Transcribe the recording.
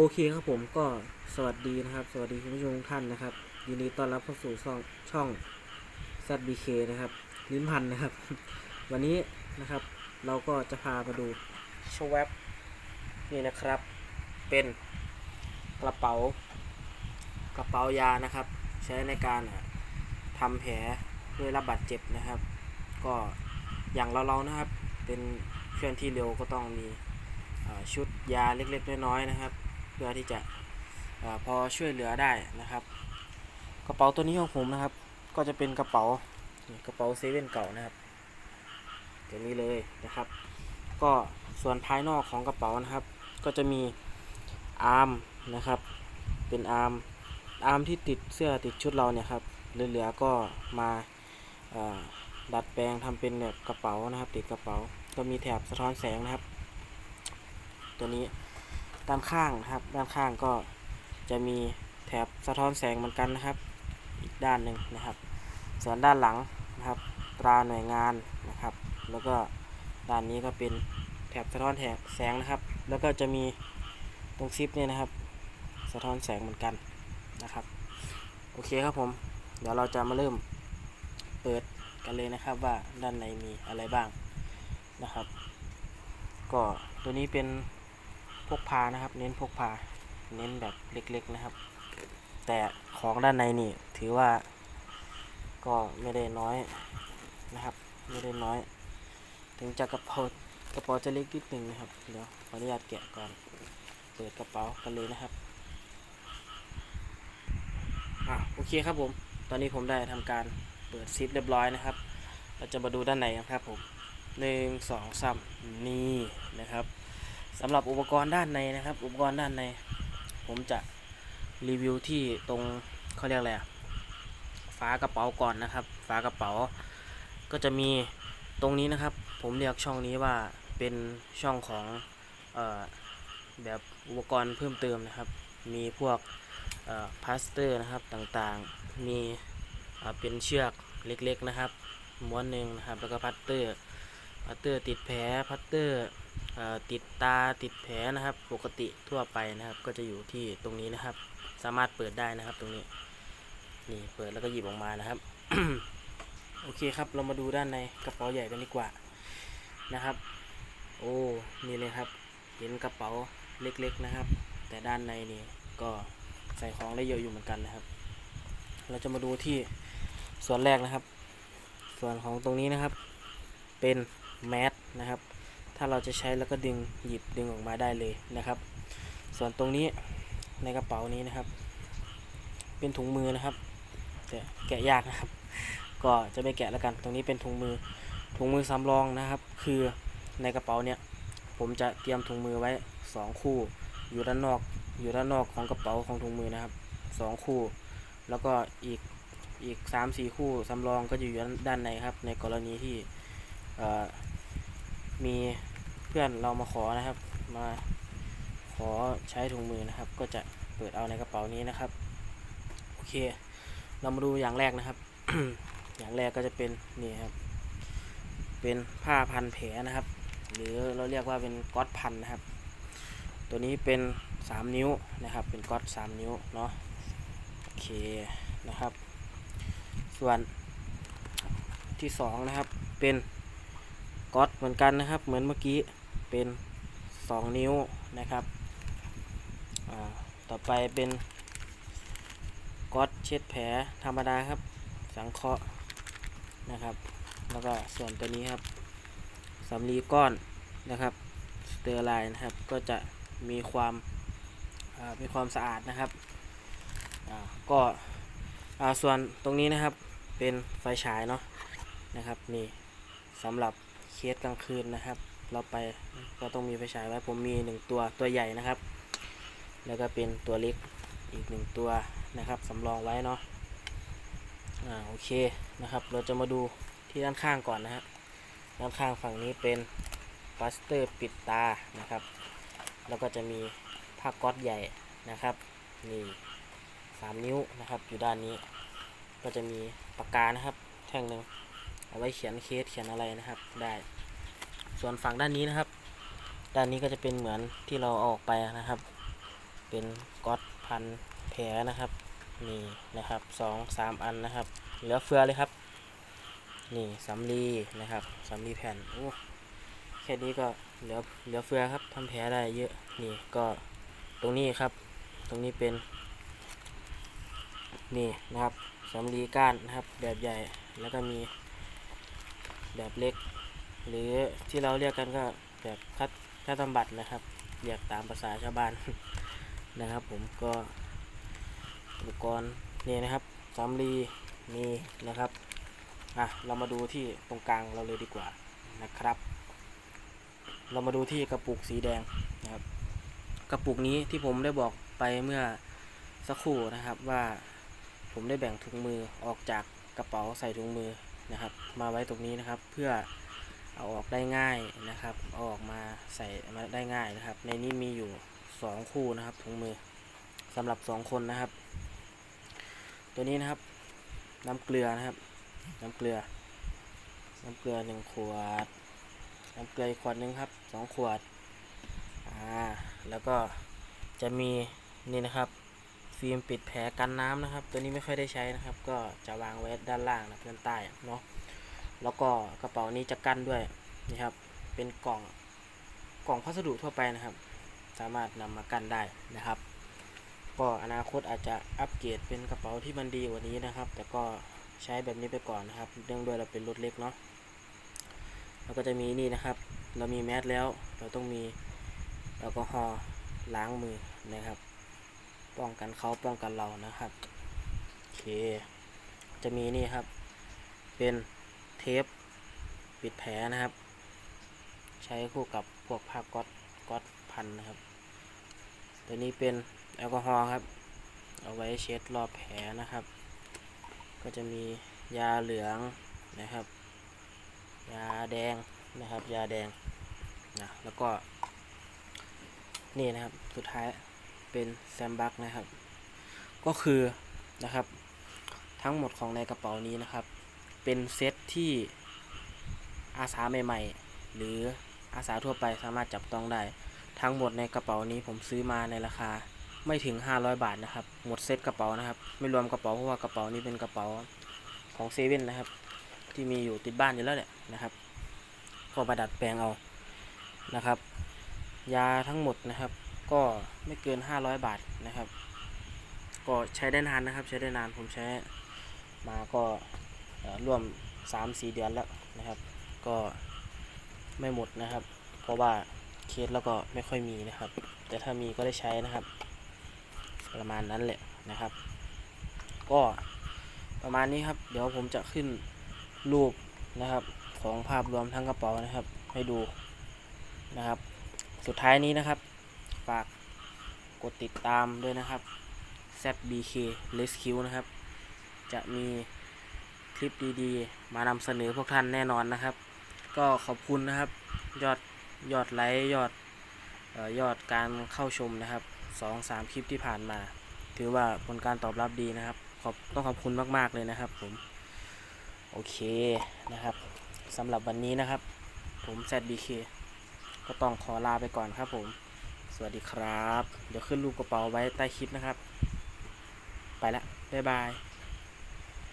อเคครับผมก็สวัสดีนะครับ สวัสดีคุณผู้ชมทุกท่านนะครับ ยินดีต้อนรับเข้าสู่ช่องช่อง ZBK นะครับลิ้นพันนะครับ วันนี้นะครับเราก็จะพามาดูชวบนี่นะครับ เป็นกระเป๋ากระเป๋ายานะครับ ใช้ในการอะทำแผลเพื่อรับบาดเจ็บนะครับ ก็อย่างเราเราๆนะครับ เป็นเคลื่อนที่เร็วก็ต้องมีชุดยาเล็กๆน้อยๆนะครับ พื่อที่จะอพอช่วยเหลือได้นะครับ กระเป๋าตัวนี้ของผมนะครับ ก็จะเป็นกระเป๋ากระเป๋าเซเว่นเก่านะครับตัวนี้เลยนะครับ ก็ส่วนภายนอกของกระเป๋านะครับ ก็จะมีอาร์มนะครับ เป็นอาร์มอาร์มที่ติดเสื้อติดชุดเราเนี่ยครับเหลือๆก็มาดัดแปลงทำเป็นแบบกระเป๋านะครับ ติดกระเป๋าก็มีแถบสะท้อนแสงนะครับ ตัวนี้ ด้านข้างนะครับ ด้านข้างก็จะมีแถบสะท้อนแสงเหมือนกันนะครับ อีกด้านหนึ่งนะครับ ส่วนด้านหลังนะครับ ตราหน่วยงานนะครับ แล้วก็ด้านนี้ก็เป็นแถบสะท้อนแถบแสงนะครับ แล้วก็จะมีตรงซิปเนี่ยนะครับ สะท้อนแสงเหมือนกันนะครับ โอเคครับผม เดี๋ยวเราจะมาเริ่มเปิดกันเลยนะครับว่าด้านในมีอะไรบ้างนะครับ ก็ตัวนี้เป็น พกพานะครับ เน้นพกพา เน้นแบบเล็กๆนะครับ แต่ของด้านในนี่ถือว่าก็ไม่ได้น้อยนะครับ ไม่ได้น้อย ถึงจะกระเป๋ากระเป๋าจะเล็กนิดหนึ่งนะครับ เดี๋ยวขออนุญาตแกะก่อน เปิดกระเป๋ากันเลยนะครับอะโอเคครับผม ตอนนี้ผมได้ทำการเปิดซิปเรียบร้อยนะครับ เราจะมาดูด้านในกันครับผมหนึ่งสองสามนี่นะครับ สำหรับอุปกรณ์ด้านในนะครับ อุปกรณ์ด้านใน ผมจะรีวิวที่ตรงเขาเรียกอะไรอะฝากระเป๋าก่อนนะครับ ฝากระเป๋า ก็จะมีตรงนี้นะครับ ผมเรียกช่องนี้ว่าเป็นช่องของออแบบอุปกรณ์เพิ่มเติมนะครับ มีพวกพลาสเตอร์นะครับต่างๆ มีเป็นเชือกเล็กๆนะครับม้วนหนึ่งนะครับ แล้วก็พัตเตอร์พัตเตอร์ติดแผลพัตเตอร์ ติดตาติดแผลนะครับ ปกติทั่วไปนะครับ ก็จะอยู่ที่ตรงนี้นะครับ สามารถเปิดได้นะครับตรงนี้ นี่เปิดแล้วก็หยิบออกมานะครับ โอเคครับ เรามาดูด้านในกระเป๋าใหญ่กันดีกว่านะครับ โอ้นี่เลยครับ เห็นกระเป๋าเล็กๆนะครับ แต่ด้านในนี่ก็ใส่ของได้เยอะอยู่เหมือนกันนะครับ เราจะมาดูที่ส่วนแรกนะครับ ส่วนของตรงนี้นะครับ เป็นแมสนะครับ ถ้าเราจะใช้แล้วก็ดึงหยิบดึงออกมาได้เลยนะครับ ส่วนตรงนี้ในกระเป๋านี้นะครับ เป็นถุงมือนะครับแต่แกะยากนะครับ ก็จะไม่แกะแล้วกัน ตรงนี้เป็นถุงมือถุงมือสำรองนะครับ คือในกระเป๋าเนี่ยผมจะเตรียมถุงมือไว้สองคู่ อยู่ด้านนอก อยู่ด้านนอกของกระเป๋าของถุงมือนะครับสองคู่ แล้วก็อีกอีกสามสี่คู่สำรองก็จะอยู่ด้านในครับ ในกรณีที่มี เพื่อนเรามาขอนะครับ มาขอใช้ถุงมือนะครับ ก็จะเปิดเอาในกระเป๋านี้นะครับ โอเค เรามาดูอย่างแรกนะครับ อย่างแรกก็จะเป็นนี่ครับ เป็นผ้าพันแผลนะครับ หรือเราเรียกว่าเป็นก๊อตพันนะครับ ตัวนี้เป็น3นิ้วนะครับ เป็นก๊อต3นิ้วเนาะโอเคนะครับ ส่วนที่สองนะครับเป็นก๊อตเหมือนกันนะครับ เหมือนเมื่อกี้ เป็น 2 นิ้วนะครับต่อไปเป็นก๊อตเช็ดแผลธรรมดาครับ สังเคราะห์นะครับ แล้วก็ส่วนตัวนี้ครับสำลีก้อนนะครับสเตอร์ไลน์นะครับก็จะมีความามีความสะอาดนะครับก็ส่วนตรงนี้นะครับเป็นไฟฉายเนาะนะครับนี่สำหรับเคสกลางคืนนะครับ เราไปก็ต้องมีไฟฉายไว้ผมมีหนึ่งตัวตัวใหญ่นะครับ แล้วก็เป็นตัวเล็กอีกหนึ่งตัวนะครับสำรองไว้เนาะอ่าโอเคนะครับ เราจะมาดูที่ด้านข้างก่อนนะฮะด้านข้างฝั่งนี้เป็นปลาสเตอร์ปิดตานะครับ แล้วก็จะมีผ้าก๊อตใหญ่นะครับนี่สามนิ้วนะครับอยู่ด้านนี้ ก็จะมีปากกานะครับ แท่งหนึ่งเอาไว้เขียนเคสเขียนอะไรนะครับได้ ส่วนฝั่งด้านนี้นะครับ ด้านนี้ก็จะเป็นเหมือนที่เราอออกไปนะครับ เป็นก๊อตพันแผลนะครับนี่นะครับสองสามอันนะครับ เหลือเฟือเลยครับนี่สำลีนะครับสำลีแผ่นโอ้แค่นี้ก็เหลือเหลือเฟือครับทำแผลได้เยอะนี่ก็ตรงนี้ครับ ตรงนี้เป็นนี่นะครับสำลีก้านนะครับแบบใหญ่แล้วก็มีแบบเล็ก หรือที่เราเรียกกันก็แบบคัดคัดบำบัดนะครับเรียกตามภาษาชาวบ้านนะครับ ผมก็อุปกรณ์นี่นะครับสำลีนี่นะครับอะเรามาดูที่ตรงกลางเราเลยดีกว่านะครับ เรามาดูที่กระปุกสีแดงนะครับ กระปุกนี้ที่ผมได้บอกไปเมื่อสักครู่นะครับว่าผมได้แบ่งถุงมือออกจากกระเป๋าใส่ถุงมือนะครับ มาไว้ตรงนี้นะครับ เพื่อ เอาออกได้ง่ายนะครับเอาออกมาใส่มาได้ง่ายนะครับ ในนี้มีอยู่สองคู่นะครับถุงมือสำหรับสองคนนะครับ ตัวนี้นะครับ น้ำเกลือนะครับ น้ำเกลือ น้ำเกลือหนึ่งขวด น้ำเกลืออีกขวดหนึงครับสองขวดอ่าแล้วก็จะมีนี่นะครับฟิล์มปิดแผลกันน้ำนะครับ ตัวนี้ไม่ค่อยได้ใช้นะครับ ก็จะวางไว้ด้านล่างนะด้านใต้เนาะ แล้วก็กระเป๋านี้จะกั้นด้วยนี่ครับ เป็นกล่องกล่องพัสดุทั่วไปนะครับ สามารถนำมากั้นได้นะครับ ก็อนาคตอาจจะอัปเกรดเป็นกระเป๋าที่มันดีกว่านี้นะครับ แต่ก็ใช้แบบนี้ไปก่อนนะครับ เนื่องด้วยเราเป็นรถเล็กเนาะแล้วก็จะมีนี่นะครับ เรามีแมสแล้ว เราต้องมีแอลกอฮอล์ล้างมือนะครับ ป้องกันเขาป้องกันเรานะครับโอเค จะมีนี่ครับ เป็น เทปปิดแผลนะครับ ใช้คู่กับพวกผ้าก๊อตก๊อตพันนะครับ ตัวนี้เป็นแอลกอฮอล์ครับ เอาไว้เช็ดรอบแผลนะครับ ก็จะมียาเหลืองนะครับ ยาแดงนะครับ ยาแดงนะแล้วก็ นี่นะครับสุดท้ายเป็นแซมบักนะครับ ก็คือนะครับ ทั้งหมดของในกระเป๋านี้นะครับ เป็นเซตที่อาสาใหม่ๆ หรืออาสาทั่วไปสามารถจับต้องได้ ทั้งหมดในกระเป๋านี้ผมซื้อมาในราคาไม่ถึง 500 บาทนะครับ หมดเซตกระเป๋านะครับ ไม่รวมกระเป๋าเพราะว่ากระเป๋านี้เป็นกระเป๋าของเซเว่นนะครับ ที่มีอยู่ติดบ้านอยู่แล้วแหละนะครับ ก็มาดัดแปลงเอานะครับ ยาทั้งหมดนะครับ ก็ไม่เกิน 500 บาทนะครับ ก็ใช้ได้นานนะครับ ใช้ได้นานผมใช้มาก็ ร่วม 3-4 เดือนแล้วนะครับ ก็ไม่หมดนะครับ เพราะว่าเคสแล้วก็ไม่ค่อยมีนะครับ แต่ถ้ามีก็ได้ใช้นะครับ ประมาณนั้นแหละนะครับ ก็ประมาณนี้ครับ เดี๋ยวผมจะขึ้นรูปนะครับของภาพรวมทั้งกระเป๋านะครับ ให้ดูนะครับ สุดท้ายนี้นะครับ ฝากกดติดตามด้วยนะครับ ZBK Rescue นะครับ จะมี ลิปดีๆ มานำเสนอพวกท่านแน่นอนนะครับ ก็ขอบคุณนะครับ ยอดยอดไลค์ยอดออยอดการเข้าชมนะครับสองสามคลิปที่ผ่านมา ถือว่าผลการตอบรับดีนะครับ ขอบต้องขอบคุณมาก ๆ เลยนะครับผม โอเคนะครับสำหรับวันนี้นะครับ ผม ZBK ก็ต้องขอลาไปก่อนครับผม สวัสดีครับ เดี๋ยวขึ้นรูปกระเป๋าไว้ใต้คลิปนะครับ ไปละ บ๊ายบาย